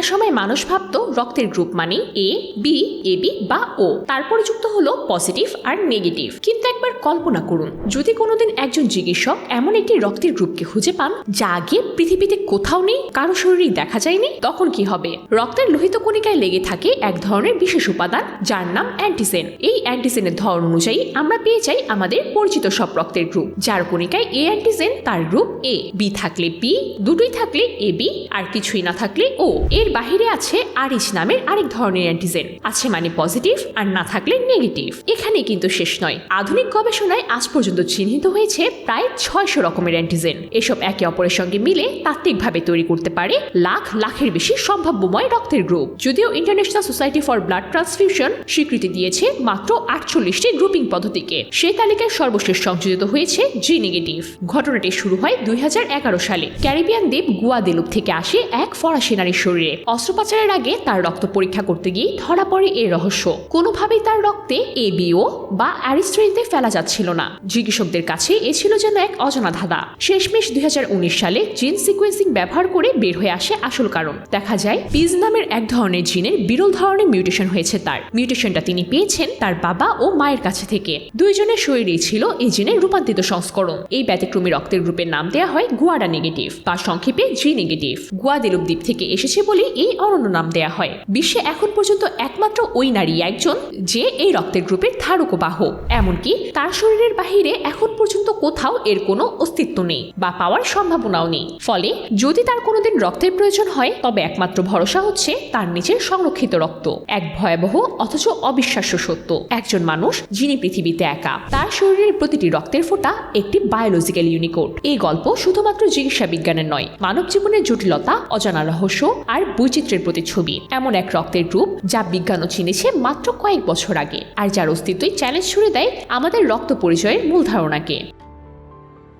একটা সময় মানুষ ভাবতো রক্তের গ্রুপ মানে এ বি এ বি বা ও তারপরে যুক্ত হলো পজিটিভ আর নেগেটিভ কিন্তু একবার কল্পনা করুন, যদি কোনোদিন একজন চিকিৎসক এমন একটি রক্তের গ্রুপকে খুঁজে পান, যা আগে পৃথিবীতে কোথাও নেই, কারও শরীরেই দেখা যায়নি, তখন কি হবে? রক্তের লোহিত কণিকায় লেগে থাকে এক ধরনের বিশেষ উপাদান, যার নাম অ্যান্টিসেন এই অ্যান্টিসেনের ধরন অনুযায়ী আমরা পেয়ে যাই আমাদের পরিচিত সব রক্তের গ্রুপ যার কণিকায় এ অ্যান্টিজেন তার গ্রুপ এ বি থাকলে বি দুটোই থাকলে এ বি আর কিছুই না থাকলে ও এর বাহিরে আছে আরএইচ নামের আরেক ধরনের অ্যান্টিজেন আছে মানে পজিটিভ আর না থাকলে নেগেটিভ এখানে কিন্তু শেষ নয়। আধুনিক গবেষণায় আজ পর্যন্ত চিহ্নিত হয়েছে প্রায় ছয়শো রকমের অ্যান্টিজেন এসব একে অপরের সঙ্গে মিলে তাত্ত্বিকভাবে তৈরি করতে পারে লাখ লাখের বেশি সম্ভাব্যময় রক্তের গ্রুপ। যদিও international society for blood transfusion স্বীকৃতি দিয়েছে মাত্র আটচল্লিশটি গ্রুপিং পদ্ধতিকে। সেই তালিকায় সর্বশেষ সংযোজিত হয়েছে জি নেগেটিভ ঘটনাটি শুরু হয় দুই হাজার এগারো সালে। ক্যারিবিয়ান দ্বীপ গুয়াদেলুপ থেকে আসে এক ফরাসি নারীর শরীরে। অস্ত্রোপচারের আগে তার রক্ত পরীক্ষা করতে গিয়ে ধরা পড়ে এই রহস্য। কোনোভাবেই তার রক্তে এবিও বা অ্যারিস্ট্রেতে ফেলা যাচ্ছিল না। চিকিৎসকদের কাছে এ ছিল যেন এক অজানা ধাঁধা। শেষমেশ দুই সালে জিন সিকোয়েন্সিং ব্যবহার করে বের হয়ে আসে আসল কারণ। দেখা যায়, পিজ নামের এক ধরনের জিনের বিরল ধরনের মিউটেশন হয়েছে তার। মিউটেশনটা তিনি পেয়েছেন তার বাবা ও মায়ের কাছে থেকে। দুইজনের শরীরেই ছিল এই জিনের রূপান্তরিত সংস্করণ। এই ব্যতিক্রমী রক্তের গ্রুপের নাম দেওয়া হয় গুয়াডা নেগেটিভ বা সংক্ষেপে জি নেগেটিভ। গুয়াদেলুপ দ্বীপ থেকে এসেছে বলে এই অনন্য নাম দেয়া হয়। বিশ্বে এখন পর্যন্ত একমাত্র ওই নারী, একজন যে এই রক্তের গ্রুপের ধারক ও বাহক এমনকি তার শরীরের বাহিরে এখন পর্যন্ত কোথাও এর কোনো অস্তিত্ব নেই বা পাওয়ার সম্ভাবনাও নেই। ফলে যদি তার কোনোদিন রক্তের প্রয়োজন হয়, তবে একমাত্র ভরসা হচ্ছে তার নিচের সংরক্ষিত রক্ত। এক ভয়াবহ অথচ অবিশ্বাস্য সত্য। একজন মানুষ যিনি পৃথিবীতে একা, তার শরীরের প্রতিটি রক্তের ফোঁটা একটি বায়োলজিক্যাল ইউনিকোড এই গল্প শুধুমাত্র চিকিৎসা বিজ্ঞানের নয় মানব জীবনের জটিলতা, অজানা রহস্য আর বৈচিত্র্যের প্রতিচ্ছবি এমন এক রক্তের রূপ যা বিজ্ঞানও চিনেছে মাত্র কয়েক বছর আগে। আর যার অস্তিত্বই চ্যালেঞ্জ ছুড়ে দেয় আমাদের রক্ত পরিচয়ের মূল ধারণাকে।